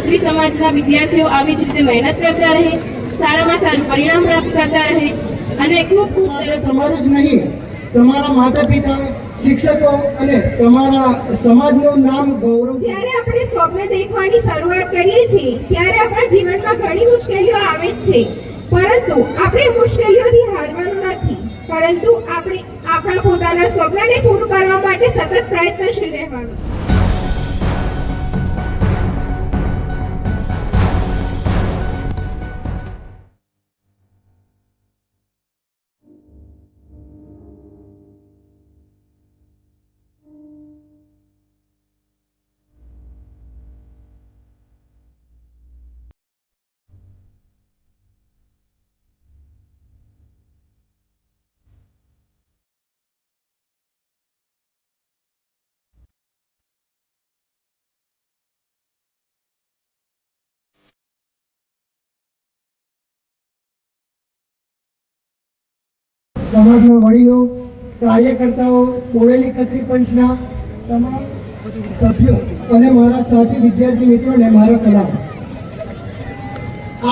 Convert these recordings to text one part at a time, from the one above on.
ખત્રી સમાજના વિદ્યાર્થીઓ આવી જ રીતે મહેનત કરતા રહે સારામાં સારું પરિણામ પ્રાપ્ત કરતા રહે અને ખૂબ ખૂબ તમારું જ નહીં તમારા માતા પિતા શિક્ષકો અને તમારા સમાજનું નામ ગૌરવ. જ્યારે આપણે સ્વપ્ન દેખવાની શરૂઆત કરીએ છીએ ત્યારે આપણા જીવનમાં ઘણી મુશ્કેલીઓ આવે જ છે. પરંતુ આપણે મુશ્કેલીઓથી હારવાનું નથી પરંતુ આપણે આપણા પોતાના સ્વપ્નને પૂરું કરવા માટે સતત પ્રયત્નશીલ રહેવાનું. સમાજના વડીલો, કાર્યકર્તાઓ, બોડેલી કચરી પંચના તમામ સભ્યો અને મારા સાથી વિદ્યાર્થી મિત્રોને મારો સલામ.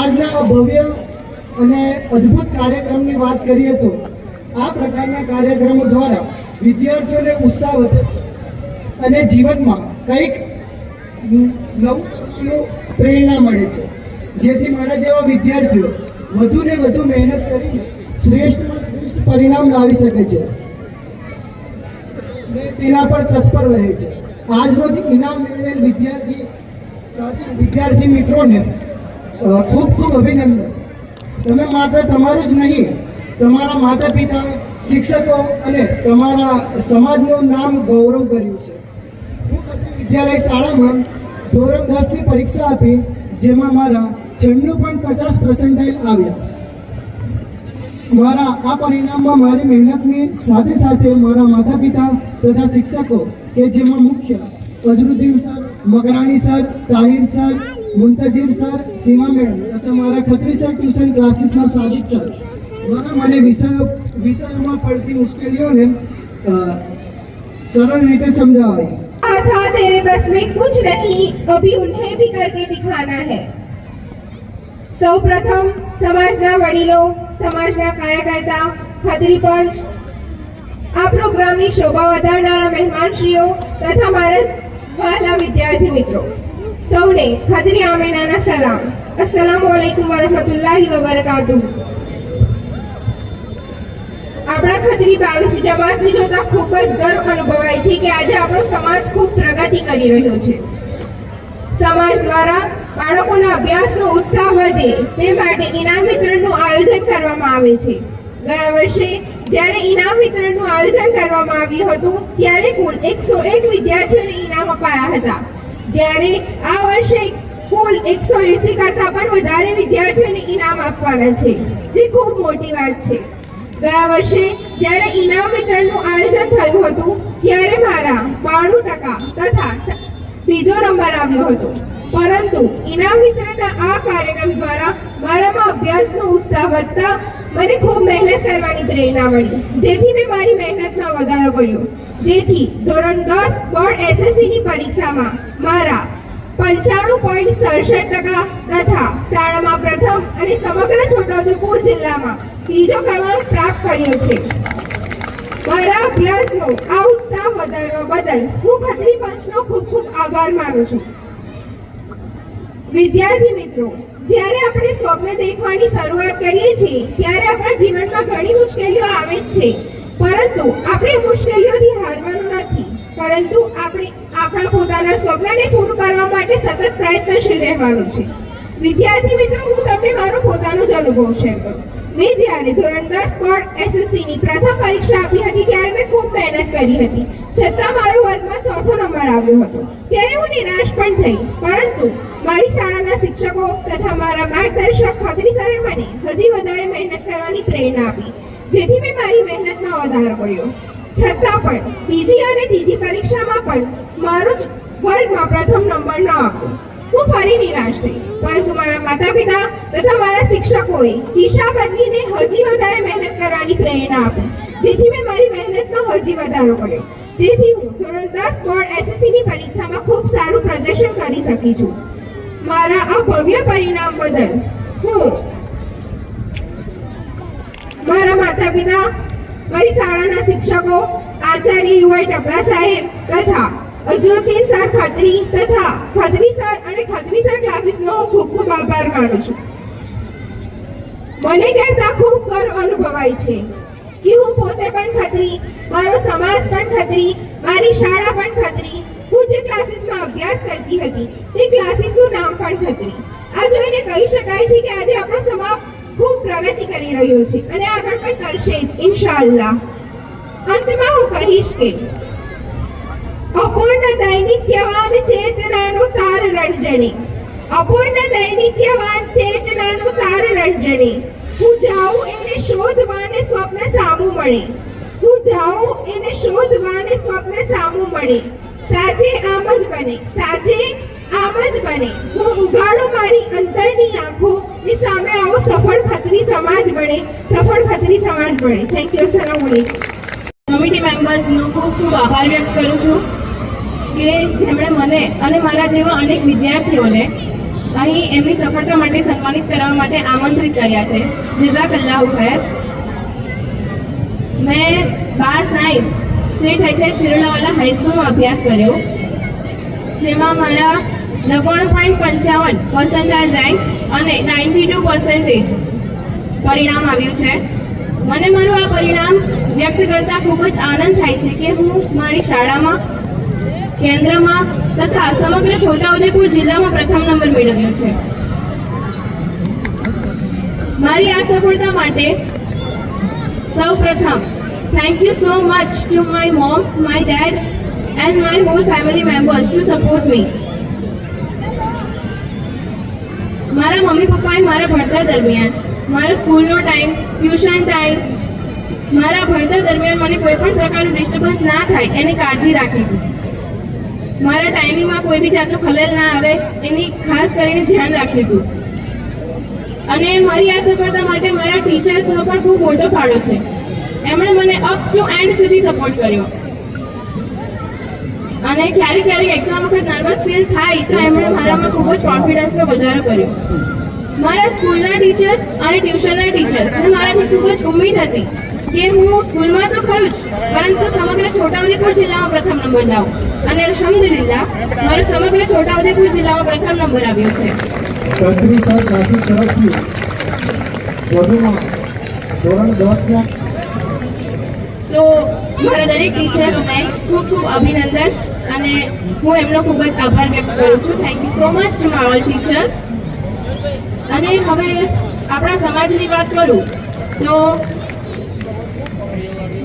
આજના ભવ્ય અને અદ્ભુત કાર્યક્રમની વાત કરીએ તો આ પ્રકારના કાર્યક્રમો દ્વારા વિદ્યાર્થીઓને ઉત્સાહ વધે છે અને જીવનમાં કંઈક નવું પ્રેરણા મળે છે. જેથી મારા જેવા વિદ્યાર્થીઓ વધુ ને વધુ મહેનત કરીને શ્રેષ્ઠ પરિણામ લાવી શકે છે. તેના પર તત્પર રહે છે. આજરોજ ઇનામ મેળવેલ વિદ્યાર્થી સાથી વિદ્યાર્થી મિત્રોને ખૂબ ખૂબ અભિનંદન. તમે માત્ર તમારું જ નહીં, તમારા માતા પિતા શિક્ષકો અને તમારા સમાજનું નામ ગૌરવ કર્યું છે. હું કતરી વિદ્યાલય શાળામાં ધોરણ દસની પરીક્ષા આપી, જેમાં મારા છન્નું પણ પચાસ પર્સન્ટાઇલ આવ્યા. મારા આ પરિણામમાં મારી મહેનતની સાથે સાથે મારા માતા પિતા તથા શિક્ષકો કે જેમાં મુખ્ય Azharuddin sir Makrani sir Tahir sir Muntazir sir Seema madam તથા મારા Khatri sir tuition ક્લાસીસના Sajid sir દ્વારા મને વિષયો વિષયોમાં પડતી મુશ્કેલીઓને અ, સરળ રીતે સમજાવાઈ था था तेरे बस में कुछ नहीं अभी उन्हें भी करके दिखाना है સૌ પ્રથમ સમાજના વડીલો સમાજના કાર્યકર્તા ખત્રી પંચ આ પ્રોગ્રામની શોભા વધારનારા મહેમાનશ્રીઓ તથા મારા વહાલા વિદ્યાર્થી મિત્રો. સૌને ખત્રી આમેનાના સલામ. અસલામ વાલેકુમ વરહમતુલ્લાહી વબરકાતુ આપણા ખત્રી બાવીસ જમાતને જોતા ખૂબ જ ગર્વ અનુભવાય છે કે આજે આપણો સમાજ ખૂબ પ્રગતિ કરી રહ્યો છે. સમાજ દ્વારા બાળકોના અભ્યાસનો ઉત્સાહ વધે તે માટે ઇનામ વિતરણનું આયોજન કરવામાં આવે છે. ગયા વર્ષે જ્યારે ઇનામ વિતરણનું આયોજન કરવામાં આવ્યું હતું, ત્યારે કુલ એકસો એક વિદ્યાર્થીઓને ઇનામ અપાયા હતા. જ્યારે આ વર્ષે કુલ એકસો એસી કરતાં પણ વધારે વિદ્યાર્થીઓને ઇનામ આપવાના છે, જે ખૂબ મોટી વાત છે. ગયા વર્ષે જ્યારે ઇનામ વિતરણનું આયોજન થયું હતું, ત્યારે મારા બાણું ટકા તથા બીજો નંબર આવ્યો હતો. પરંતુ ઇનામ વિતરણના આ કાર્યક્રમ દ્વારા મારામાં અભ્યાસનો ઉત્સાહ વધતા મને ખૂબ મહેનત કરવાની પ્રેરણા મળી. જેથી મેં મારી મહેનતમાં વધારો કર્યો. જેથી ધોરણ દસ બોર્ડ એસએસસીની પરીક્ષામાં મારા પંચાણું પોઈન્ટ સડસઠ ટકા તથા શાળામાં પ્રથમ અને સમગ્ર છોટાઉદેપુર જિલ્લામાં ત્રીજો ક્રમાંક પ્રાપ્ત કર્યો છે. મારા અભ્યાસનો આ ઉત્સાહ વધારવા બદલ હું ખત્રી પંચનો ખૂબ ખૂબ આભાર માનું છું. વિદ્યાર્થી મિત્રો, જ્યારે આપણે સ્વપ્ન દેખવાની શરૂઆત કરીએ છીએ, ત્યારે આપણા જીવનમાં ઘણી મુશ્કેલીઓ આવે જ છે. પરંતુ આપણે મુશ્કેલીઓથી હારવાનું નથી. પરંતુ આપણે આપણા પોતાના સ્વપ્નને પૂરું કરવા માટે સતત પ્રયત્નશીલ રહેવાનું છે. વિદ્યાર્થી મિત્રો, હું તમને મારો પોતાનો જ અનુભવ શેર કરું. મેં જ્યારે ધોરણ દસ બોર્ડ એસએસસીની પ્રથમ પરીક્ષા આપી હતી ત્યારે મેં ખૂબ મહેનત કરી હતી. છતાં મારો વર્ગમાં ચોથો નંબર આવ્યો હતો. ત્યારે હું નિરાશ પણ થઈ. પરંતુ મારી શાળાના શિક્ષકો તથા મારા માર્ગદર્શક ખત્રી સરે મને હજી વધારે મહેનત કરવાની પ્રેરણા આપી. જેથી મેં મારી મહેનતમાં વધારો કર્યો. છતાં પણ બીજી અને ત્રીજી પરીક્ષામાં પણ મારો જ વર્ગમાં પ્રથમ નંબર ન આવ્યો. હું ફરી નિરાશ થઈ. પરંતુ મારા માતા પિતા તથા મારા શિક્ષકોએ દિશા બદલીને હજી વધારે મહેનત કરવાની પ્રેરણા આપી. જેથી મેં મારી મહેનતમાં હજી વધારો કર્યો. જેથી હું ધોરણ દસ બોર્ડ એસએસસીની પરીક્ષામાં ખૂબ સારું પ્રદર્શન કરી શકી છું. મારા આ ભવ્ય પરિણામ બદલ હું મારા માતા પિતા મારી શાળાના શિક્ષકો, આચાર્ય યુવાઈ ટપલા સાહેબ તથા અજરુદ્દીન સર ખત્રી તથા ખત્રી સર અને ખત્રી સર ક્લાસીસનો હું ખૂબ ખૂબ આભાર માનું છું. મને કહેતા ખૂબ ગર્વ અનુભવાય છે કે હું પોતે પણ ખત્રી, મારો સમાજ પણ ખત્રી, મારી શાળા પણ ખત્રી, હું જે ક્લાસીસમાં અભ્યાસ કરતી હતી તે ક્લાસીસનું નામ પણ ખત્રી. આ જોઈને કહી શકાય છે કે આજે આપણો સમાજ ખૂબ પ્રગતિ કરી રહ્યો છે અને આગળ પણ કરશે જ, ઇન્શાઅલ્લાહ. અંતમાં હું કહીશ કે અપૂર્ણ દૈનિત્યવાન ચેતનાનો તાર રણજણી અપૂર્ણ દૈનિત્યવાન ચેતનાનું તાર રણજણી હું જાઉં એને શોધવાને સ્વપ્ન સામું મળે. હું જાઉં એને શોધવાને સ્વપ્ન સામું મળે. સાચે આમ જ બને, સાચે આમ જ બને. હું ઉગાડું મારી અંતરની આંખો ની સામે આવો સફળ ખત્રી સમાજ બને, સફળ ખત્રી સમાજ બને. થેન્ક યુ સલામ કમિટી મેમ્બર્સનો ખૂબ ખૂબ આભાર વ્યક્ત કરું છું. કે જેમણે મને અને મારા જેવા અનેક વિદ્યાર્થીઓને અહીં એમની સફળતા માટે સન્માનિત કરવા માટે આમંત્રિત કર્યા છે. જઝાકલ્લાહુ ખૈર. મેં બાર સાયન્સ સેઠ એચએચ સિરોલાવાલા હાઈસ્કૂલમાં અભ્યાસ કર્યો, જેમાં મારા નવ્વાણું પોઈન્ટ પંચાવન પર્સન્ટાઇલ રેન્ક અને નાઇન્ટી ટુ પર્સન્ટેજ પરિણામ આવ્યું છે. મને મારું આ પરિણામ વ્યક્ત કરતાં ખૂબ જ આનંદ થાય છે કે હું મારી શાળામાં કેન્દ્રમાં તથા સમગ્ર છોટાઉદેપુર જિલ્લામાં પ્રથમ નંબર મેળવ્યો છે. મારી આ સફળતા માટે સૌ પ્રથમ thank you so much to my mom my dad and my whole family members to support me મારા મમ્મી પપ્પાએ મારા ભણતર દરમિયાન, મારો સ્કૂલનો ટાઈમ, ટ્યુશન ટાઈમ, મારા ભણતર દરમિયાન મને કોઈ પણ પ્રકારનું ડિસ્ટર્બન્સ ના થાય, એની કાળજી રાખી. મારા ટાઈમિંગમાં કોઈ બી જાતનું ખલેલ ના આવે, એની ખાસ કરીને ધ્યાન રાખ્યું હતું અને મારી આ સફળતા માટે મારા ટીચર્સનો પણ ખૂબ મોટો ફાળો છે. એમણે મને અપ ટુ એન્ડ સુધી સપોર્ટ કર્યો. અને ક્યારેક ક્યારેક એક્ઝામ વખત નર્વસ ફીલ થાય તો એમણે મારામાં ખૂબ જ કોન્ફિડન્સનો વધારો કર્યો. મારા સ્કૂલના ટીચર્સ અને ટ્યુશનના ટીચર્સ મારાથી ખૂબ જ ઉમ્મીદ હતી કે હું સ્કૂલમાં તો ખરું જ પરંતુ સમગ્ર છોટાઉદેપુર જિલ્લામાં પ્રથમ નંબર લાવું. અને અલહમદુલિલ્લા મારો સમગ્ર છોટાઉદેપુર જિલ્લામાં પ્રથમ નંબર આવ્યો છે. ધોરણ દસના તો મારા દરેક ટીચર્સને ખૂબ ખૂબ અભિનંદન અને હું એમનો ખૂબ જ આભાર વ્યક્ત કરું છું. Thank you so much to my all teachers અને હવે આપણા સમાજની વાત કરું તો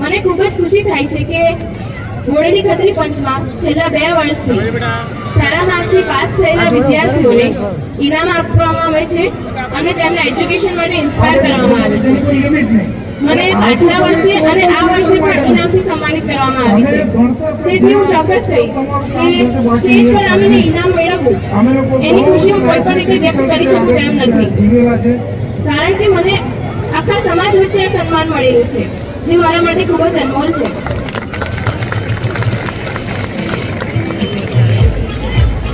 મને ખૂબ જ ખુશી થાય છે કે હોળીની ખત્રી પંચમાં છેલ્લા બે વર્ષથી સારા માર્ક્સથી પાસ થયેલા વિદ્યાર્થીઓને ઇનામ આપવામાં આવે છે અને તેમને એજ્યુકેશન માટે ઇન્સ્પાયર કરવામાં આવે છે. મને પાછલા વર્ષે અને આ વર્ષે પણ ઇનામથી સન્માનિત કરવામાં આવી છે. તેથી હું ચોક્કસ કહીશ કે સ્ટેજ પર આવીને ઇનામ મેળવવું એની ખુશી હું કોઈ પણ રીતે વ્યક્ત કરી શકું તેમ નથી. કારણ કે મને આખા સમાજ વચ્ચે સન્માન મળેલું છે. જે મારા માટે ખૂબ જ અનમોલ છે.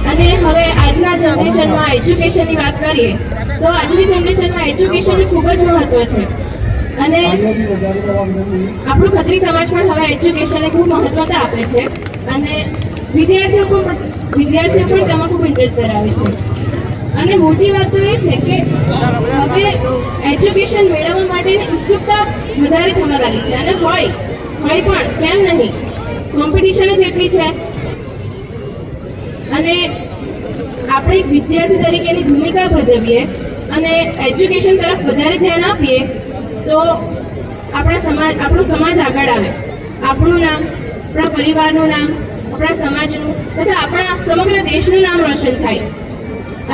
અને હવે આજના જનરેશનમાં એજ્યુકેશનની વાત કરીએ, તો આજની જનરેશનમાં એજ્યુકેશનનું ખૂબ જ મહત્વ છે. અને આપણું ખત્રી સમાજ પણ હવે એજ્યુકેશનને ખૂબ મહત્વતા આપે છે. અને વિદ્યાર્થીઓ પણ વિદ્યાર્થીઓ પણ તેમાં ખૂબ ઇન્ટરેસ્ટ ધરાવે છે. અને મોટી વાત તો એ છે કે હવે એજ્યુકેશન મેળવવા માટેની ઉત્સુકતા વધારે થવા લાગી છે. અને હોય હોય પણ, કેમ નહીં? કોમ્પિટિશન જ એટલી છે. અને આપણે એક વિદ્યાર્થી તરીકેની ભૂમિકા ભજવીએ અને એજ્યુકેશન તરફ વધારે ધ્યાન આપીએ, તો આપણા સમાજ, આપણો સમાજ આગળ આવે. આપણું નામ, આપણા પરિવારનું નામ, આપણા સમાજનું, તથા આપણા સમગ્ર દેશનું નામ રોશન થાય.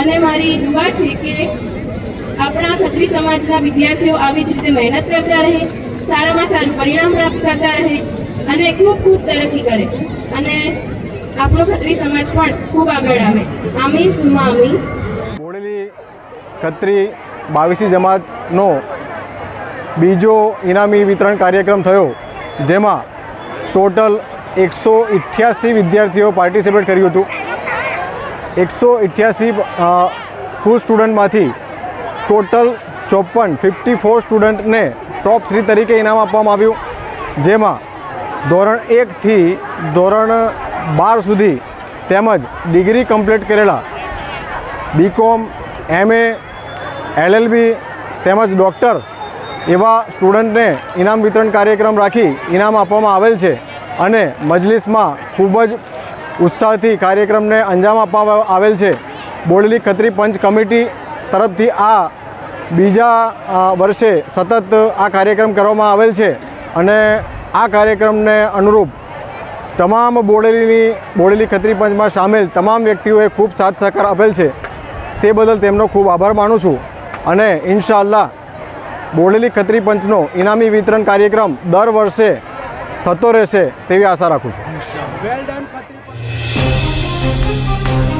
અને મારી દુઆ છે કે આપણા ખત્રી સમાજના વિદ્યાર્થીઓ આવી જ રીતે મહેનત કરતા રહે, સારામાં સારું પરિણામ પ્રાપ્ત કરતા રહે અને ખૂબ ખૂબ તરક્કી કરે. અને આપણો ખત્રી સમાજ પણ ખૂબ આગળ આવે. આમી સુમા આમી બોડેલી ખત્રી બાવીસી જમાતનો બીજો ઇનામી વિતરણ કાર્યક્રમ થયો, જેમાં ટોટલ એકસો વિદ્યાર્થીઓ પાર્ટિસિપેટ કર્યું હતું. એકસો અઠ્યાસી સ્કૂલ સ્ટુડન્ટમાંથી ટોટલ ચોપન ફિફ્ટી ફોર સ્ટુડન્ટને ટોપ થ્રી તરીકે ઇનામ આપવામાં આવ્યું. જેમાં ધોરણ એકથી ધોરણ બાર સુધી તેમજ ડિગ્રી કમ્પ્લીટ કરેલા બીકોમ એમએ એલએલબી તેમજ ડૉક્ટર એવા સ્ટુડન્ટને ઇનામ વિતરણ કાર્યક્રમ રાખી ઇનામ આપવામાં આવેલ છે. અને મજલિસમાં ખૂબ જ ઉત્સાહથી કાર્યક્રમને અંજામ આપવામાં આવેલ છે. બોડેલી ખત્રી પંચ કમિટી તરફથી આ બીજા વર્ષે સતત આ કાર્યક્રમ કરવામાં આવેલ છે અને આ કાર્યક્રમને અનુરૂપ તમામ બોડેલીની, બોડેલી ખત્રી પંચમાં સામેલ તમામ વ્યક્તિઓએ ખૂબ સાથ સહકાર આપેલ છે. તે બદલ તેમનો ખૂબ આભાર માનું છું અને ઇન્શાઅલ્લાહ બોડેલી ખત્રી પંચનો ઇનામી વિતરણ કાર્યક્રમ દર વર્ષે થતો રહેશે તેવી આશા રાખું છું. Música